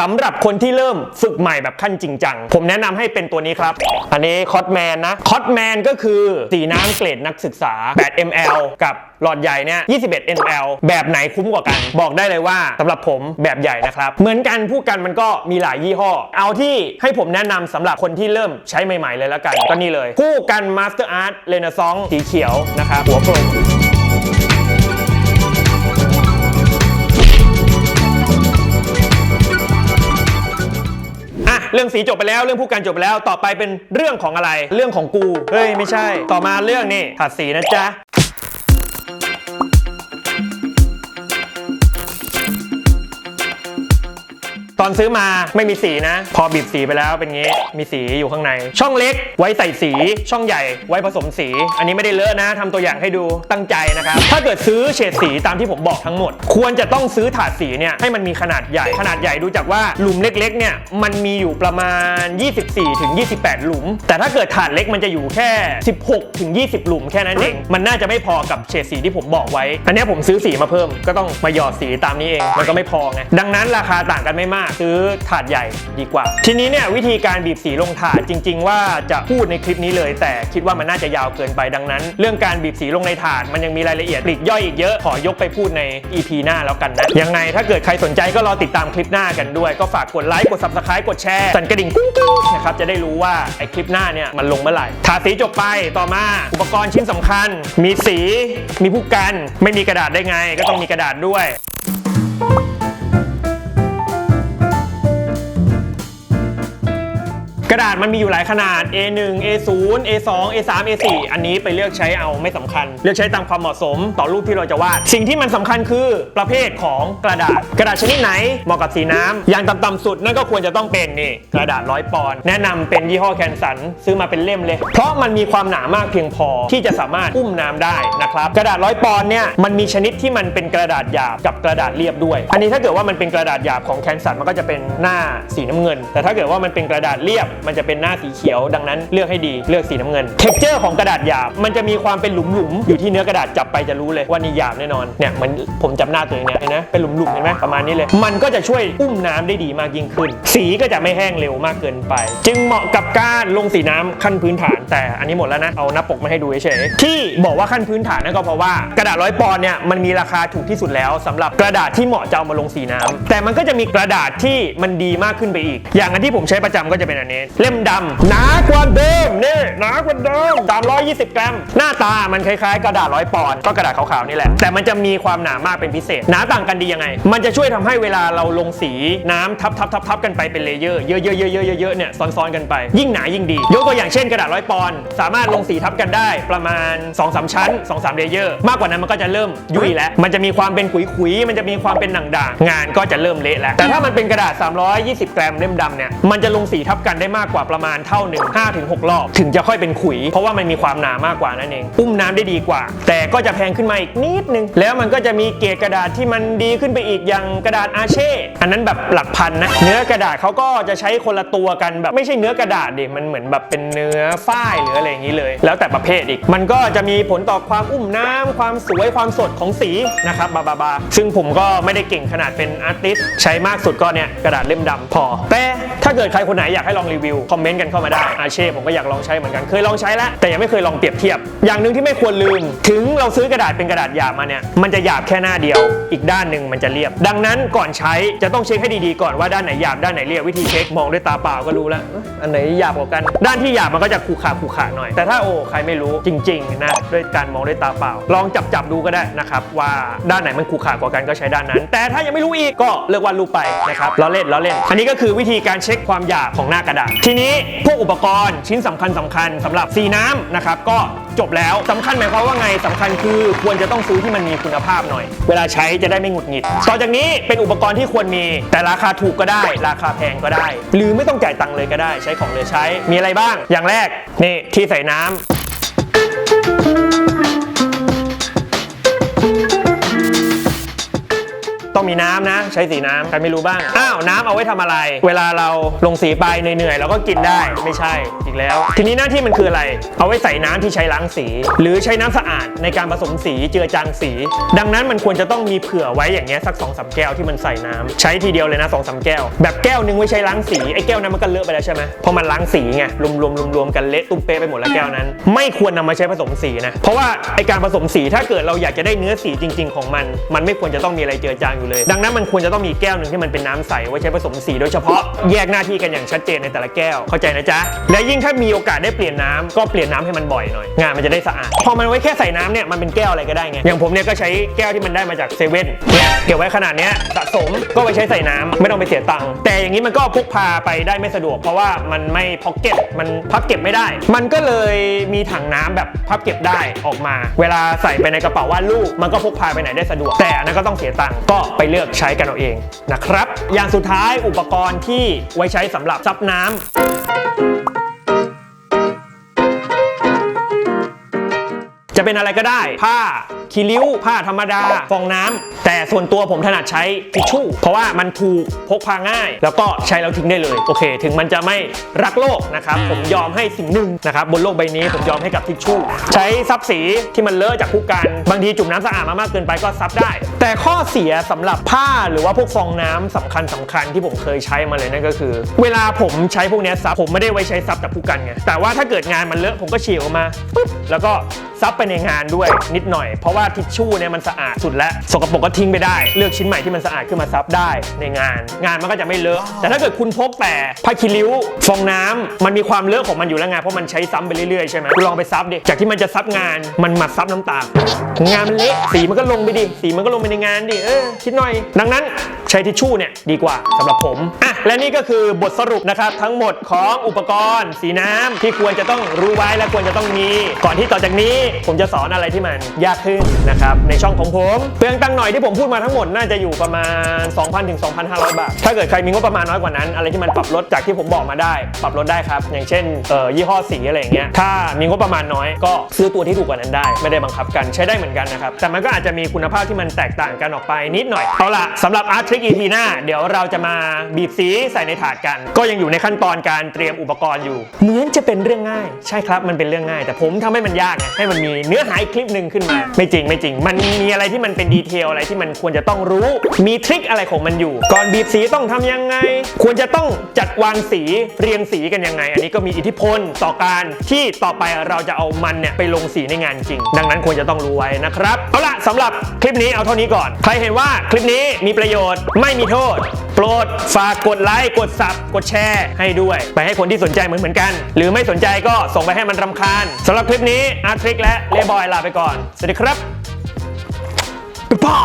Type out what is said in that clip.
สำหรับคนที่เริ่มฝึกใหม่แบบขั้นจริงจัง ผมแนะนำให้เป็นตัวนี้ครับ อันนี้คอตแมนนะคอตแมนก็คือสีน้ำเกรดนักศึกษา 8 ml กับหลอดใหญ่เนี่ย 21 ml แบบไหนคุ้มกว่ากัน บอกได้เลยว่าสำหรับผมแบบใหญ่นะครับ เหมือนกันพูดกันมันก็มีหลายยี่ห้อ เอาที่ให้ผมแนะนำสำหรับคนที่เริ่มใช้ใหม่ๆเลยแล้วกัน ก็นี่เลย คู่กัน Master Art Renaissance สีเขียวนะครับหัวโปร เรื่องสีจบไปแล้วเรื่องผู้การจบไปแล้ว ต่อไปเป็นเรื่องของอะไร เรื่องของกู เฮ้ยไม่ใช่ ต่อมาเรื่องนี่ถัดสีนะจ๊ะ ตอนซื้อมาไม่มีสีนะ พอบีบสีไปแล้วเป็นงี้ มีสีอยู่ข้างใน ช่องเล็กไว้ใส่สี ช่องใหญ่ไว้ผสมสี อันนี้ไม่ได้เลอะนะทำตัวอย่างให้ดูตั้งใจนะครับ ถ้าเกิดซื้อเฉดสีตามที่ผมบอกทั้งหมด ควรจะต้องซื้อถาดสีเนี่ยให้มันมีขนาดใหญ่ ขนาดใหญ่ดูจากว่าหลุมเล็กๆเนี่ยมันมีอยู่ประมาณ 24ถึง28 หลุม แต่ถ้าเกิดถาดเล็กมันจะอยู่แค่ 16ถึง20 หลุมแค่นั้นเอง มันน่าจะไม่พอกับเฉดสีที่ผมบอกไว้ อันนี้ผมซื้อสีมาเพิ่มก็ต้องมาหยอดสีตามนี้เอง มันก็ไม่พอไง ดังนั้นราคาต่างกันไม่มากซื้อถาดใหญ่ดีกว่า ทีนี้เนี่ยวิธีการบีบสีลงถาดจริง ๆ ว่าจะพูดในคลิปนี้เลย แต่คิดว่ามันน่าจะยาวเกินไปดังนั้น เรื่องการบีบสีลงในถาดมันยังมีรายละเอียดปลีกย่อยอีกเยอะขอยกไปพูดใน EP หน้าแล้วกันนะยังไงถ้าเกิดใครสนใจก็รอติดตามคลิปหน้ากันด้วย ก็ฝากกดไลค์กด subscribe กดแชร์สั่นกระดิ่งกุ้งกิ้งนะครับจะได้รู้ว่าไอ้คลิปหน้าเนี่ยมันลงเมื่อไหร่ทาสีจบไปต่อมาอุปกรณ์ชิ้นสำคัญ มีสีมีผู้กัน ไม่มีกระดาษได้ไง ก็ต้องมีกระดาษด้วย กระดาษมันมีอยู่หลายขนาด A1 A0 A2 A3 A4 อันนี้ไปเลือกใช้เอาไม่สำคัญ เลือกใช้ตามความเหมาะสมต่อรูปที่เราจะวาด สิ่งที่มันสำคัญคือประเภทของกระดาษ กระดาษชนิดไหนเหมาะกับสีน้ำอย่างต่ำๆสุดนั่นก็ควรจะต้องเป็นนี่กระดาษร้อยปอนด์แนะนำเป็นยี่ห้อแคนสันซื้อมาเป็นเล่มเลย เพราะมันมีความหนามากเพียงพอที่จะสามารถอุ้มน้ำได้นะครับกระดาษร้อยปอนด์เนี่ยมันมีชนิดที่มันเป็นกระดาษหยาบกับกระดาษเรียบด้วย อันนี้ถ้าเกิดว่ามันเป็นกระดาษหยาบของแคนสันมันก็จะเป็นหน้าสีน้ำเงิน แต่ถ้าเกิดว่ามันเป็นกระดาษเรียบมันจะเป็นหน้าสีเขียว ดังนั้นเลือกให้ดีเลือกสีน้ำเงิน เท็กเจอร์ของกระดาษหยาบมันจะมีความเป็นหลุมๆอยู่ที่เนื้อกระดาษจับไปจะรู้เลยว่านี่หยาบแน่นอนเนี่ยมันผมจำหน้าตัวเองเนี่ยเห็นไหมเป็นหลุมๆเห็นไหมประมาณนี้เลย มันก็จะช่วยอุ้มน้ำได้ดีมากยิ่งขึ้น สีก็จะไม่แห้งเร็วมากเกินไป จึงเหมาะกับการลงสีน้ำขั้นพื้นฐาน แต่อันนี้หมดแล้วนะเอาหน้าปกมาให้ดูเฉยๆที่บอกว่าขั้นพื้นฐานนั่นก็เพราะว่ากระดาษร้อยปอนด์เนี่ยมันมีราคาถูกที่สุดแล้วสำหรับกระดาษที่เหมาะจะเอามาลงสีน้ำแต่มันก็จะมีกระดาษที่มันดีมากขึ้นไปอีก อย่างอันที่ผมใช้ประจำก็จะเป็นอันนี้เล่มดำหนากว่าเดิมนี่หนากว่าเดิม320 กรัม หน้าตามันคล้ายๆ กระดาษร้อยปอนด์ก็กระดาษขาวๆนี่แหละ แต่มันจะมีความหนามากเป็นพิเศษ หนาต่างกันดียังไง มันจะช่วยทำให้เวลาเราลงสีน้ำทับทับทับทับกันไปเป็นเลเยอร์เยอะๆๆๆๆๆเนี่ยซ้อนๆกันไป ยิ่งหนายิ่งดี ยกตัวอย่างเช่นกระดาษร้อยปอนด์สามารถลงสีทับกันได้ประมาณ 2-3 ชั้น 2-3 เลเยอร์ มากกว่านั้นมันก็จะเริ่มยุ่ยแล้ว มันจะมีความเป็นขุยๆมันจะมีความเป็นหนังๆงานก็จะเริ่มเละแล้วแต่ถ้ามันเป็นกระดาษ 320 กรัมเล่มดำเนี่ยมันจะลงสีทับกันได้มากากกว่าประมาณเท่าหนึ่ง5-6รอบ ถึงจะค่อยเป็นขุย เพราะว่ามันมีความหนามากกว่านั่นเองอุ้มน้ำได้ดีกว่า แต่ก็จะแพงขึ้นมาอีกนิดนึง แล้วมันก็จะมีเกรดกระดาษที่มันดีขึ้นไปอีกอย่างกระดาษอาเช่อันนั้นแบบหลักพันนะเนื้อกระดาษเขาก็จะใช้คนละตัวกันแบบไม่ใช่เนื้อกระดาษดิมันเหมือนแบบเป็นเนื้อฝ้ายหรืออะไรอย่างนี้เลย แล้วแต่ประเภทอีก มันก็จะมีผลต่อความอุ้มน้ำความสวยความสดของสีนะครับบาบาบาซึ่งผมก็ไม่ได้เก่งขนาดเป็นอาร์ติสต์ใช้มากสุดก็เนี่ยกระดาษเล่มดำพอแต่ถ้าเกิดใครคนไหนอยากให้ลองรีวิวคอมเมนต์กันเข้ามาได้อาเช่ผมก็อยากลองใช้เหมือนกันเคยลองใช้แล้วแต่ยังไม่เคยลองเปรียบเทียบ อย่างหนึ่งที่ไม่ควรลืม ถึงเราซื้อกระดาษเป็นกระดาษหยาบมาเนี่ยมันจะหยาบแค่หน้าเดียว อีกด้านหนึ่งมันจะเรียบ ดังนั้นก่อนใช้จะต้องเช็คให้ดีๆก่อนว่าด้านไหนหยาบด้านไหนเรียบวิธีเช็คมองด้วยตาเปล่าก็รู้แล้วอ๊ะอันไหนหยาบกว่ากัน ด้านที่หยาบมันก็จะขูขาขูขาหน่อย แต่ถ้าโอ้ใครไม่รู้จริงๆนะด้วยการมองด้วยตาเปล่า ลองจับจับดูก็ได้นะครับว่าด้านไหนมันขูขากว่ากันก็ใช้ด้านนั้น แต่ถ้ายังไม่รู้อีกก็เลือกวาดรูปไปนะครับล้อเล่นล้อเล่น อันนี้ก็คือวิธีการเช็คความหยาบของหน้ากระดาษทีนี้พวกอุปกรณ์ชิ้นสำคัญสำคัญสำหรับซีน้ำนะครับก็จบแล้วสำคัญหมายความว่าไงสำคัญคือควรจะต้องซื้อที่มันมีคุณภาพหน่อย เวลาใช้จะได้ไม่หงุดหงิดต่อจากนี้เป็นอุปกรณ์ที่ควรมีแต่ราคาถูกก็ได้ ราคาแพงก็ได้ หรือไม่ต้องจ่ายตังค์เลยก็ได้ ใช้ของเหลือใช้มีอะไรบ้าง อย่างแรกนี่ที่ใส่น้ำ ต้องมีน้ำนะ ใช้สีน้ำใครไม่รู้บ้าง อ้าวน้ำเอาไว้ทำอะไร เวลาเราลงสีไปเหนื่อยๆเราก็กินได้ไม่ใช่อีกแล้ว ทีนี้หน้าที่มันคืออะไร เอาไว้ใส่น้ำที่ใช้ล้างสี หรือใช้น้ำสะอาดในการผสมสีเจือจางสี ดังนั้นมันควรจะต้องมีเผื่อไว้อย่างเงี้ยสัก2อสแก้วที่มันใส่น้ำใช้ทีเดียวเลยนะ2อสแก้ว แบบแก้วนึงไว้ใช้ล้างสีไอ้แก้วนั้นมันก็เลอะไปแล้วใช่ไหมเพราะมันล้างสีไงรวมๆรวมๆกันเละตุ้มเป๊ะไปหมดแล้วแก้วนั้น ไม่ควรนำมาใช้ผสมสีนะเพราะว่าไอการผสมสีถ้าเกิดเราอยากจะได้เนื้อสีจริง ๆ ของมัน มันไม่ควรจะต้องมีอะไรเจือจางอยู่เลย ดังนั้นมันควรจะต้องมีแก้วหนึ่งที่มันเป็นน้ำใสไว้ใช้ผสมสีโดยเฉพาะแยกหน้าที่กันอย่างชัดเจนในแต่ละแก้วเข้าใจนะจ๊ะและยิ่งถ้ามีโอกาสได้เปลี่ยนน้ำก็เปลี่ยนน้ำให้มันบ่อยหน่อยงานมันจะได้สะอาดพอมันไว้แค่ใส่น้ำเนี่ยมันเป็นแก้วอะไรก็ได้ไงอย่างผมเนี่ยก็ใช้แก้วที่มันได้มาจากเซเว่นเนี่ยเก็บไว้ขนาดเนี้ยสะสมก็ไปใช้ใส่น้ำไม่ต้องไปเสียตังค์แต่อย่างนี้มันก็พกพาไปได้ไม่สะดวก เพราะว่ามันไม่พ็อกเก็ตมันพับเก็บไม่ได้ มันก็เลยมีถังน้ำแบบพับเก็บได้ออกมา เวลาใส่ไปในกระเป๋าวาดรูปมันก็พกพาไปไหนได้สะดวก แต่อันนั้นก็ต้องเสียตังค์ก็ไปเลือกใช้กันเอาเองนะครับ อย่างสุดท้ายอุปกรณ์ที่ไว้ใช้สำหรับซับน้ำจะเป็นอะไรก็ได้ ผ้า คีริ้ว ผ้าธรรมดา ฟองน้ำแต่ส่วนตัวผมถนัดใช้ทิชชู่ เพราะว่ามันถูกพกพาง่าย แล้วก็ใช้แล้วทิ้งได้เลย โอเค ถึงมันจะไม่รักโลกนะครับ ผมยอมให้สิ่งหนึ่งนะครับบนโลกใบนี้ผมยอมให้กับทิชชู่ ใช้ซับสีที่มันเลอะจากคู่กัน บางทีจุ่มน้ำสะอาดมามากเกินไปก็ซับได้ แต่ข้อเสียสำหรับผ้าหรือว่าพวกฟองน้ำสำคัญสำคัญที่ผมเคยใช้มาเลยนั่นก็คือ เวลาผมใช้พวกนี้ซับผมไม่ได้ไว้ใช้ซับจากคู่กันไงแต่ว่าถ้าเกิดงานมันเลอะผมก็ฉีกออกมาปุ๊บแล้วก็ซับไปในงานด้วยนิดหน่อยเพราะว่าทิชชู่เนี่ยมันสะอาดสุดแล้วสกปรกก็ทิ้งไปได้ เลือกชิ้นใหม่ที่มันสะอาดขึ้นมาซับได้ในงาน งานมันก็จะไม่เลอะแต่ถ้าเกิดคุณพกแต่ผ้าคีริ้วฟองน้ำมันมีความเลอะของมันอยู่แล้วไงเพราะมันใช้ซ้ำไปเรื่อยๆใช่ไหมคุณลองไปซับดิจากที่มันจะซับงานมันมาซับน้ำตางานมันเละสีมันก็ลงไปดิสีมันก็ลงไปในงานดิเออคิดหน่อย ดังนั้น ใช้ทิชชู่เนี่ยดีกว่าสำหรับผมอะและนี่ก็คือบทสรุปนะครับทั้งหมดของอุปกรณ์ สีน้ำที่ควรจะต้องรู้ไว้และควรจะต้องมี ก่อนที่ต่อจากนี้ ผมจะสอนอะไรที่มันยากขึ้นนะครับในช่องของผมเปลืองตังหน่อยที่ผมพูดมาทั้งหมดน่าจะอยู่ประมาณ 2,000ถึง2,500 บาท ถ้าเกิดใครมีงบประมาณน้อยกว่านั้น อะไรที่มันปรับลดจากที่ผมบอกมาได้ ปรับลดได้ครับ อย่างเช่นเอ่อยี่ห้อสีอะไรอย่างเงี้ยถ้ามีงบประมาณน้อยก็ซื้อตัวที่ถูกกว่านั้นได้ ไม่ได้บังคับกันใช้ได้เหมือนกันนะครับแต่มันก็อาจจะมีคุณภาพที่มันแตกต่างกันออกไปนิดหน่อยเอาล่ะสำหรับ Art Trick EP หน้า เดี๋ยวเราจะมาบีบสีใส่ในถาดกัน ก็ยังอยู่ในขั้นตอนการเตรียมอุปกรณ์อยู่ เหมือนจะเป็นเรื่องง่าย ใช่ครับมันเป็นเรื่องง่าย แต่ผมทำให้มันยากไงให้มันมีเนื้อหาคลิปหนึ่งขึ้นมา ไม่จริงไม่จริง มันมีอะไรที่มันเป็นดีเทลอะไรที่มันควรจะต้องรู้ มีทริคอะไรของมันอยู่ ก่อนบีบสีต้องทำยังไง ควรจะต้องจัดวางสีเรียงสีกันยังไง อันนี้ก็มีอิทธิพลต่อการที่ต่อไปเราจะเอามันเนี่ยไปลงสีในงานจริง ดังนั้นควรจะต้องรู้ไว้นะครับ เอาล่ะสำหรับคลิปนี้เอาเท่านี้ก่อน ใครเห็นว่าคลิปนี้มีประโยชน์ไม่มีโทษ โปรดฝากกดไลค์กดซับกดแชร์ให้ด้วย ไปให้คนที่สนใจเหมือนเหมือนกัน หรือไม่สนใจก็ส่งไปให้มันรำคาญสำหรับคลิปนี้อาร์ทริกและเลบอยลาไปก่อน สวัสดีครับบ๊า